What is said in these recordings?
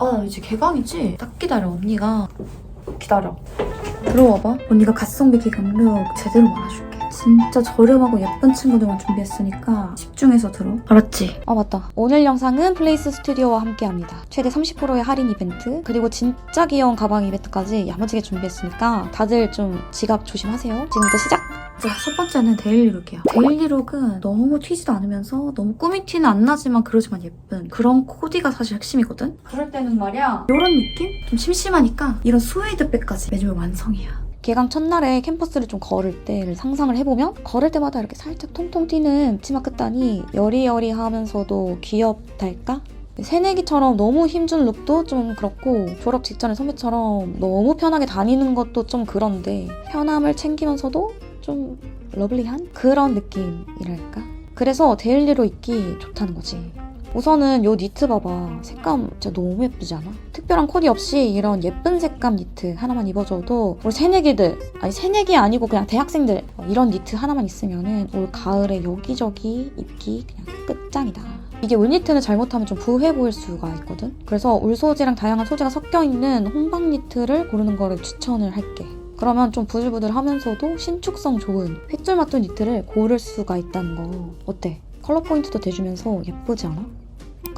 아 이제 개강이지? 딱 기다려 언니가. 기다려. 들어와봐. 언니가 갓성비 기강룩 제대로 말아줄게 진짜 저렴하고 예쁜 친구들만 준비했으니까 집중해서 들어 알았지? 아 맞다. 오늘 영상은 플레이스 스튜디오와 함께합니다. 최대 30%의 할인 이벤트 그리고 진짜 귀여운 가방 이벤트까지 야무지게 준비했으니까 다들 좀 지갑 조심하세요. 지금부터 시작. 자, 첫 번째는 데일리룩이야. 데일리룩은 너무 튀지도 않으면서 너무 꾸민 티는 안 나지만 그러지만 예쁜 그런 코디가 사실 핵심이거든? 그럴 때는 말이야 이런 느낌? 좀 심심하니까 이런 스웨이드 백까지 매주면 완성이야. 개강 첫날에 캠퍼스를 좀 걸을 때를 상상을 해보면 걸을 때마다 이렇게 살짝 통통 튀는 치마 끝단이 여리여리하면서도 귀엽달까? 새내기처럼 너무 힘준 룩도 좀 그렇고 졸업 직전에 선배처럼 너무 편하게 다니는 것도 좀 그런데 편함을 챙기면서도 좀 러블리한 그런 느낌이랄까? 그래서 데일리로 입기 좋다는 거지. 우선은 요 니트 봐봐. 색감 진짜 너무 예쁘지 않아? 특별한 코디 없이 이런 예쁜 색감 니트 하나만 입어줘도 우리 새내기들, 아니 새내기 아니고 그냥 대학생들 어, 이런 니트 하나만 있으면은 올 가을에 여기저기 입기 그냥 끝장이다. 이게 울니트는 잘못하면 좀 부해 보일 수가 있거든. 그래서 울 소재랑 다양한 소재가 섞여 있는 홍박 니트를 고르는 거를 추천을 할게. 그러면 좀 부들부들 하면서도 신축성 좋은 핏줄맞춤 니트를 고를 수가 있다는 거 어때? 컬러 포인트도 대주면서 예쁘지 않아?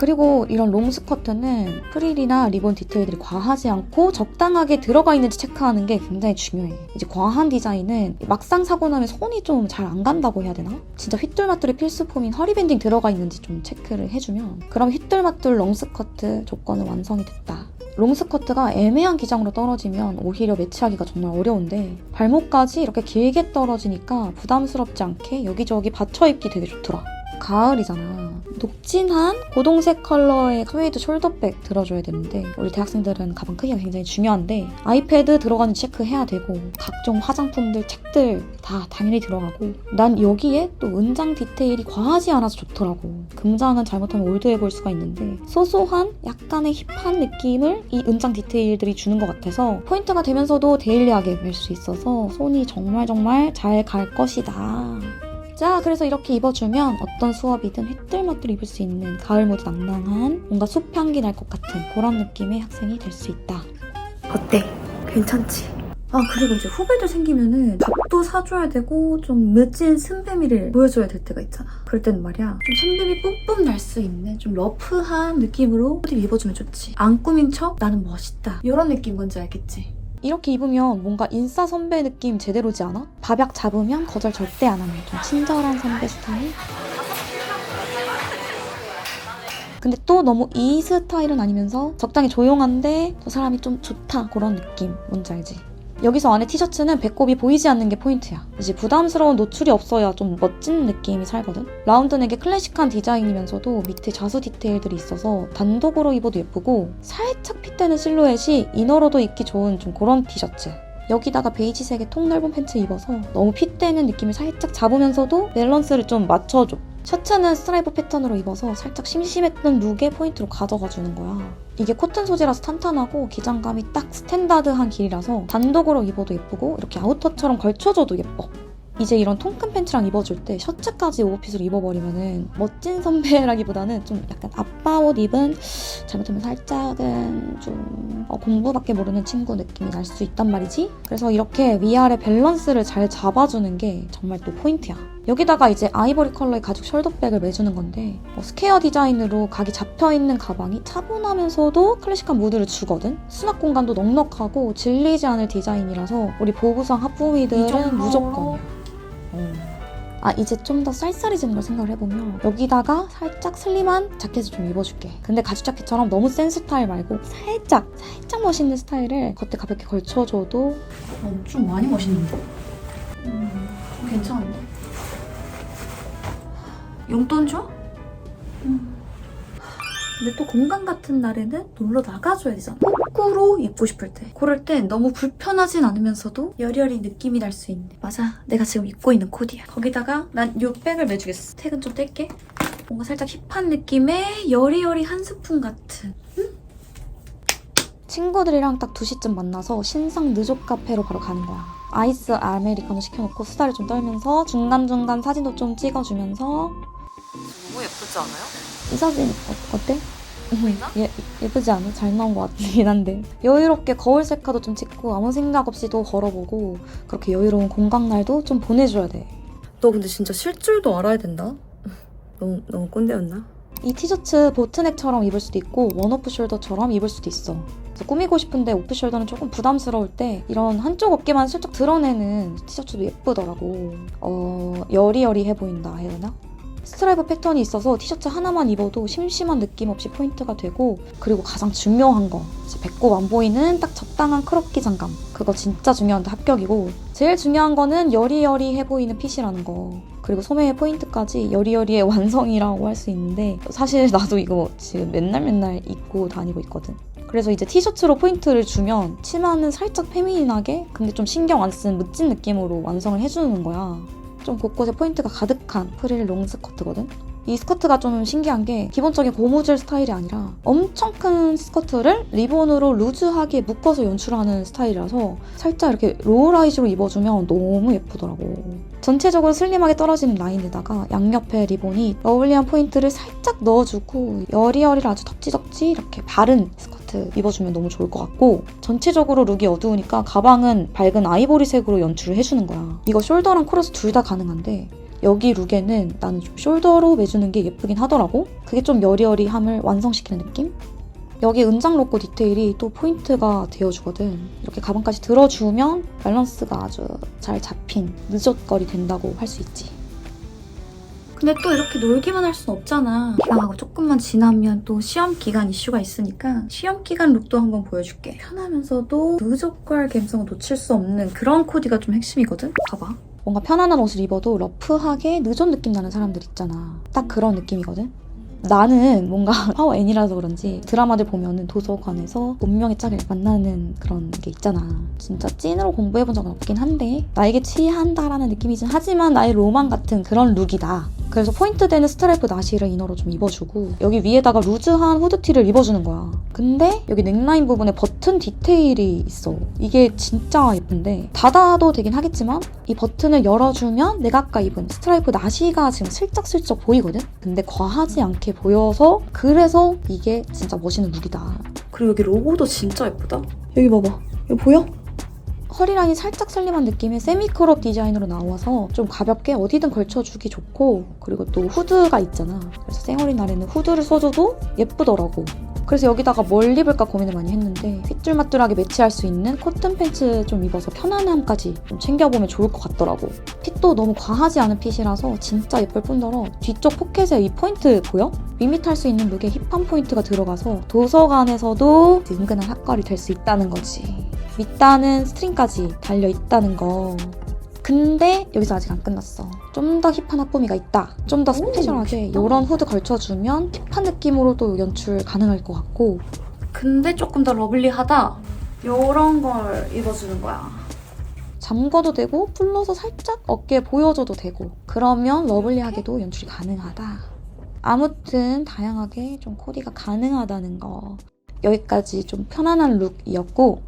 그리고 이런 롱 스커트는 프릴이나 리본 디테일들이 과하지 않고 적당하게 들어가 있는지 체크하는 게 굉장히 중요해. 이제 과한 디자인은 막상 사고 나면 손이 좀 잘 안 간다고 해야 되나? 진짜 휘뚤마뚤이 필수품인 허리밴딩 들어가 있는지 좀 체크를 해주면 그럼 휘뚤마뚤 롱 스커트 조건은 완성이 됐다. 롱 스커트가 애매한 기장으로 떨어지면 오히려 매치하기가 정말 어려운데 발목까지 이렇게 길게 떨어지니까 부담스럽지 않게 여기저기 받쳐 입기 되게 좋더라. 가을이잖아. 녹진한 고동색 컬러의 스웨이드 숄더백 들어줘야 되는데 우리 대학생들은 가방 크기가 굉장히 중요한데 아이패드 들어가는지 체크해야 되고 각종 화장품들, 책들 다 당연히 들어가고 난 여기에 또 은장 디테일이 과하지 않아서 좋더라고. 금장은 잘못하면 올드해 보일 수가 있는데 소소한 약간의 힙한 느낌을 이 은장 디테일들이 주는 것 같아서 포인트가 되면서도 데일리하게 멜수 있어서 손이 정말 정말 잘 갈 것이다. 자, 그래서 이렇게 입어주면 어떤 수업이든 휘뚤마뚤 입을 수 있는 가을 모드 낭낭한 뭔가 숲 향기 날 것 같은 그런 느낌의 학생이 될 수 있다. 어때? 괜찮지? 아 그리고 이제 후배들 생기면은 밥도 사줘야 되고 좀 멋진 순배미를 보여줘야 될 때가 있잖아 그럴 때는 말이야 좀 순배미 뿜뿜 날 수 있는 좀 러프한 느낌으로 코디 입어주면 좋지 안 꾸민 척 나는 멋있다 이런 느낌 뭔지 알겠지? 이렇게 입으면 뭔가 인싸 선배 느낌 제대로지 않아? 밥약 잡으면 거절 절대 안 하는 좀 친절한 선배 스타일? 근데 또 너무 이 스타일은 아니면서 적당히 조용한데 저 사람이 좀 좋다 그런 느낌 뭔지 알지? 여기서 안에 티셔츠는 배꼽이 보이지 않는 게 포인트야. 이제 부담스러운 노출이 없어야 좀 멋진 느낌이 살거든. 라운드넥의 클래식한 디자인이면서도 밑에 자수 디테일들이 있어서 단독으로 입어도 예쁘고 살짝 핏되는 실루엣이 이너로도 입기 좋은 좀 그런 티셔츠. 여기다가 베이지색의 통 넓은 팬츠 입어서 너무 핏되는 느낌을 살짝 잡으면서도 밸런스를 좀 맞춰줘. 셔츠는 스트라이프 패턴으로 입어서 살짝 심심했던 룩의 포인트로 가져가 주는 거야. 이게 코튼 소재라서 탄탄하고 기장감이 딱 스탠다드한 길이라서 단독으로 입어도 예쁘고 이렇게 아우터처럼 걸쳐줘도 예뻐. 이제 이런 통큰 팬츠랑 입어줄 때 셔츠까지 오버핏으로 입어버리면은 멋진 선배라기보다는 좀 약간 아빠 옷 입은 잘못하면 살짝은 좀 어, 공부밖에 모르는 친구 느낌이 날 수 있단 말이지. 그래서 이렇게 위아래 밸런스를 잘 잡아주는 게 정말 또 포인트야. 여기다가 이제 아이보리 컬러의 가죽 숄더백을 매주는 건데 어, 스퀘어 디자인으로 각이 잡혀있는 가방이 차분하면서도 클래식한 무드를 주거든. 수납 공간도 넉넉하고 질리지 않을 디자인이라서 우리 보부상 학부미들은 무조건 아 이제 좀 더 쌀쌀해지는 걸 생각을 해보면 여기다가 살짝 슬림한 자켓을 좀 입어줄게 근데 가죽 자켓처럼 너무 센 스타일 말고 살짝 살짝 멋있는 스타일을 겉에 가볍게 걸쳐줘도 엄청 많이 멋있는데? 음, 좀 괜찮은데? 용돈 줘? 음. 근데 또 공간 같은 날에는 놀러 나가줘야 되잖아. 거꾸로 입고 싶을 때. 그럴 땐 너무 불편하진 않으면서도 여리여리 느낌이 날 수 있는. 맞아. 내가 지금 입고 있는 코디야. 거기다가 난이 백을 매주겠어. 택은 좀 뗄게. 뭔가 살짝 힙한 느낌의 여리여리 한 스푼 같은. 친구들이랑 딱 2시쯤 만나서 신상 느족 카페로 바로 가는 거야 아이스 아메리카노 시켜놓고 수다를 좀 떨면서 중간중간 사진도 좀 찍어주면서 너무 예쁘지 않아요? 이 사진 어, 어때? 보이나? 예, 예쁘지 않아? 잘 나온 것 같긴 한데 여유롭게 거울 셀카도 좀 찍고 아무 생각 없이도 걸어보고 그렇게 여유로운 공강날도 좀 보내줘야 돼. 너 근데 진짜 실 줄도 알아야 된다. 너무 너무 꼰대였나? 이 티셔츠 보트넥처럼 입을 수도 있고 원오프 숄더처럼 입을 수도 있어. 그래서 꾸미고 싶은데 오프 숄더는 조금 부담스러울 때 이런 한쪽 어깨만 슬쩍 드러내는 티셔츠도 예쁘더라고. 어, 여리여리해 보인다 해야 되나? 스트라이프 패턴이 있어서 티셔츠 하나만 입어도 심심한 느낌 없이 포인트가 되고 그리고 가장 중요한 거 배꼽 안 보이는 딱 적당한 크롭 기 장감 그거 진짜 중요한데 합격이고 제일 중요한 거는 여리여리해 보이는 핏이라는 거. 그리고 소매의 포인트까지 여리여리의 완성이라고 할 수 있는데 사실 나도 이거 지금 맨날 맨날 입고 다니고 있거든. 그래서 이제 티셔츠로 포인트를 주면 치마는 살짝 페미닌하게 근데 좀 신경 안 쓴 멋진 느낌으로 완성을 해주는 거야 좀 곳곳에 포인트가 가득한 프릴 롱 스커트거든. 이 스커트가 좀 신기한 게 기본적인 고무줄 스타일이 아니라 엄청 큰 스커트를 리본으로 루즈하게 묶어서 연출하는 스타일이라서 살짝 이렇게 로우라이즈로 입어주면 너무 예쁘더라고. 전체적으로 슬림하게 떨어지는 라인에다가 양옆에 리본이 러블리한 포인트를 살짝 넣어주고 여리여리를 아주 덕지덕지 이렇게 바른 스커트 입어주면 너무 좋을 것 같고 전체적으로 룩이 어두우니까 가방은 밝은 아이보리색으로 연출을 해주는 거야. 이거 숄더랑 크로스 둘 다 가능한데 여기 룩에는 나는 좀 숄더로 매주는 게 예쁘긴 하더라고. 그게 좀 여리여리함을 완성시키는 느낌? 여기 은장 로고 디테일이 또 포인트가 되어주거든. 이렇게 가방까지 들어주면 밸런스가 아주 잘 잡힌 늦었거리 된다고 할 수 있지. 근데 또 이렇게 놀기만 할 순 없잖아. 기강하고 조금만 지나면 또 시험 기간 이슈가 있으니까 시험 기간 룩도 한번 보여줄게. 편하면서도 무조건 감성을 놓칠 수 없는 그런 코디가 좀 핵심이거든? 봐봐. 뭔가 편안한 옷을 입어도 러프하게 늦은 느낌 나는 사람들 있잖아. 딱 그런 느낌이거든. 나는 뭔가 파워 N이라서 그런지 드라마들 보면은 도서관에서 운명의 짝을 만나는 그런 게 있잖아. 진짜 찐으로 공부해본 적은 없긴 한데 나에게 취한다라는 느낌이긴 하지만 나의 로망 같은 그런 룩이다. 그래서 포인트 되는 스트라이프 나시를 이너로 좀 입어주고 여기 위에다가 루즈한 후드티를 입어주는 거야. 근데 여기 넥라인 부분에 버튼 디테일이 있어. 이게 진짜 예쁜데 닫아도 되긴 하겠지만 이 버튼을 열어주면 내가 아까 입은 스트라이프 나시가 지금 슬쩍슬쩍 보이거든? 근데 과하지 않게 보여서 그래서 이게 진짜 멋있는 룩이다. 그리고 여기 로고도 진짜 예쁘다. 여기 봐봐. 이거 보여? 허리라인이 살짝 슬림한 느낌의 세미크롭 디자인으로 나와서 좀 가볍게 어디든 걸쳐주기 좋고 그리고 또 후드가 있잖아. 그래서 생얼인 날에는 후드를 써줘도 예쁘더라고. 그래서 여기다가 뭘 입을까 고민을 많이 했는데 핏줄맛줄하게 매치할 수 있는 코튼 팬츠 좀 입어서 편안함까지 좀 챙겨보면 좋을 것 같더라고. 핏도 너무 과하지 않은 핏이라서 진짜 예쁠 뿐더러 뒤쪽 포켓에 이 포인트 보여? 밋밋할 수 있는 룩에 힙한 포인트가 들어가서 도서관에서도 은근한 핫거리 될 수 있다는 거지. 밑단은 스트링까지 달려 있다는 거. 근데 여기서 아직 안 끝났어. 좀 더 힙한 핫보미가 있다. 좀 더 스페셜하게. 이런 후드 걸쳐주면 힙한 느낌으로도 연출 가능할 것 같고 근데 조금 더 러블리하다. 이런 걸 입어주는 거야. 잠궈도 되고 풀러서 살짝 어깨에 보여줘도 되고 그러면 러블리하게도 연출이 가능하다. 아무튼 다양하게 좀 코디가 가능하다는 거. 여기까지 좀 편안한 룩이었고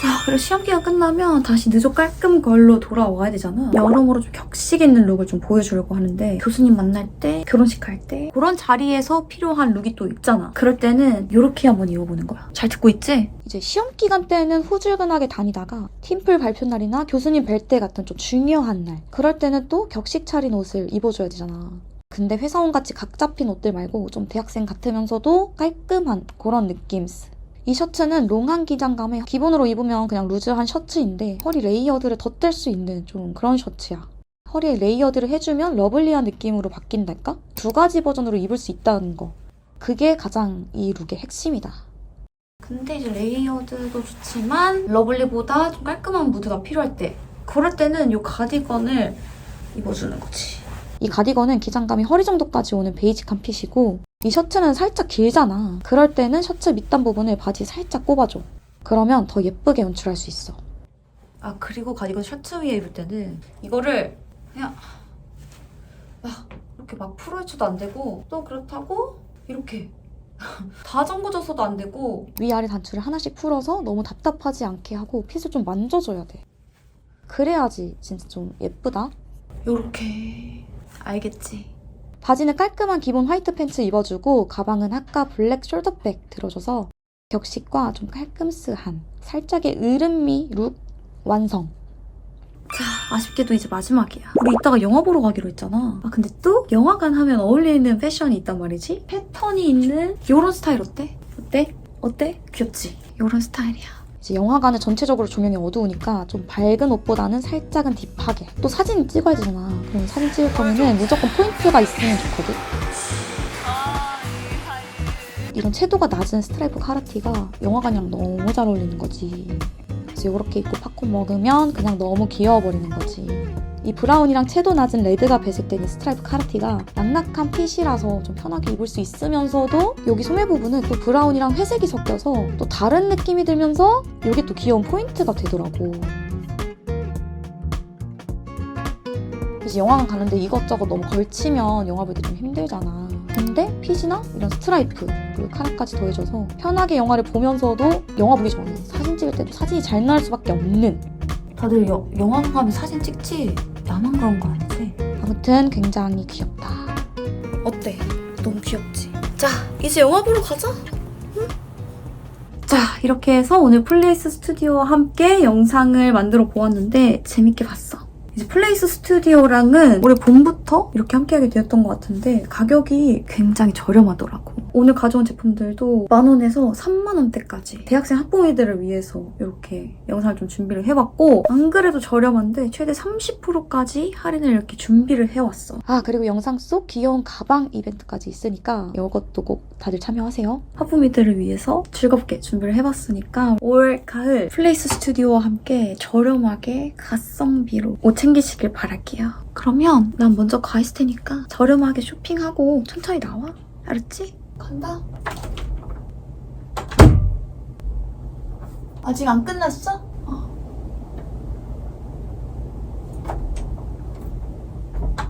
자, 그리고 시험 기간 끝나면 다시 늦어 깔끔 걸로 돌아와야 되잖아. 여러모로 좀 격식 있는 룩을 좀 보여주려고 하는데 교수님 만날 때, 결혼식 할 때 그런 자리에서 필요한 룩이 또 있잖아. 그럴 때는 이렇게 한번 입어보는 거야. 잘 듣고 있지? 이제 시험 기간 때는 후줄근하게 다니다가 팀플 발표 날이나 교수님 뵐 때 같은 좀 중요한 날 그럴 때는 또 격식 차린 옷을 입어줘야 되잖아. 근데 회사원 같이 각 잡힌 옷들 말고 좀 대학생 같으면서도 깔끔한 그런 느낌. 이 셔츠는 롱한 기장감에 기본으로 입으면 그냥 루즈한 셔츠인데 허리 레이어드를 덧댈 수 있는 좀 그런 셔츠야. 허리에 레이어드를 해주면 러블리한 느낌으로 바뀐달까? 두 가지 버전으로 입을 수 있다는 거. 그게 가장 이 룩의 핵심이다. 근데 이제 레이어드도 좋지만 러블리보다 좀 깔끔한 무드가 필요할 때 그럴 때는 이 가디건을 입어주는 거지. 이 가디건은 기장감이 허리 정도까지 오는 베이직한 핏이고 이 셔츠는 살짝 길잖아. 그럴 때는 셔츠 밑단 부분을 바지 살짝 꼽아줘. 그러면 더 예쁘게 연출할 수 있어. 아 그리고 가디건 셔츠 위에 입을 때는 이거를 그냥 막 이렇게 막 풀어줘도 안 되고 또 그렇다고 이렇게 다 잠궈져서도 안 되고 위아래 단추를 하나씩 풀어서 너무 답답하지 않게 하고 핏을 좀 만져줘야 돼. 그래야지 진짜 좀 예쁘다. 요렇게 알겠지? 바지는 깔끔한 기본 화이트 팬츠 입어주고 가방은 아까 블랙 숄더백 들어줘서 격식과 좀 깔끔스한 살짝의 으름미 룩 완성. 자, 아쉽게도 이제 마지막이야. 우리 이따가 영화 보러 가기로 했잖아. 아, 근데 또 영화관 하면 어울리는 패션이 있단 말이지? 패턴이 있는 요런 스타일 어때? 어때? 어때? 귀엽지? 요런 스타일이야. 이제 영화관은 전체적으로 조명이 어두우니까 좀 밝은 옷보다는 살짝은 딥하게. 또 사진 찍어야 되잖아. 그럼 사진 찍을 거면은 무조건 포인트가 있으면 좋거든. 이런 채도가 낮은 스트라이프 카라티가 영화관이랑 너무 잘 어울리는 거지. 그래서 이렇게 입고 팝콘 먹으면 그냥 너무 귀여워 버리는 거지. 이 브라운이랑 채도 낮은 레드가 배색된 이 스트라이프 카라티가 낙낙한 핏이라서 좀 편하게 입을 수 있으면서도 여기 소매 부분은 또 브라운이랑 회색이 섞여서 또 다른 느낌이 들면서 이게 또 귀여운 포인트가 되더라고. 이제 영화관 가는데 이것저것 너무 걸치면 영화 볼 때 좀 힘들잖아. 근데 핏이나 이런 스트라이프 그리고 카라까지 더해져서 편하게 영화를 보면서도 영화 보기 전에 사진 찍을 때도 사진이 잘 나올 수밖에 없는 다들 여, 영화관 가면 사진 찍지? 나만 그런 거 아니지? 아무튼 굉장히 귀엽다. 어때? 너무 귀엽지? 자, 이제 영화 보러 가자. 자, 이렇게 해서 오늘 플레이스 스튜디오와 함께 영상을 만들어 보았는데 재밌게 봤어. 이제 플레이스 스튜디오랑은 올해 봄부터 이렇게 함께하게 되었던 것 같은데 가격이 굉장히 저렴하더라고. 오늘 가져온 제품들도 만 원에서 3만 원대까지 대학생 학부모들을 위해서 이렇게 영상을 좀 준비를 해봤고 안 그래도 저렴한데 최대 30%까지 할인을 이렇게 준비를 해왔어. 아 그리고 영상 속 귀여운 가방 이벤트까지 있으니까 이것도 꼭 다들 참여하세요. 하부미들을 위해서 즐겁게 준비를 해봤으니까 올 가을 플레이스 스튜디오와 함께 저렴하게 가성비로 옷 챙기시길 바랄게요. 그러면 난 먼저 가 있을 테니까 저렴하게 쇼핑하고 천천히 나와. 알았지? 간다. 아직 안 끝났어? 어.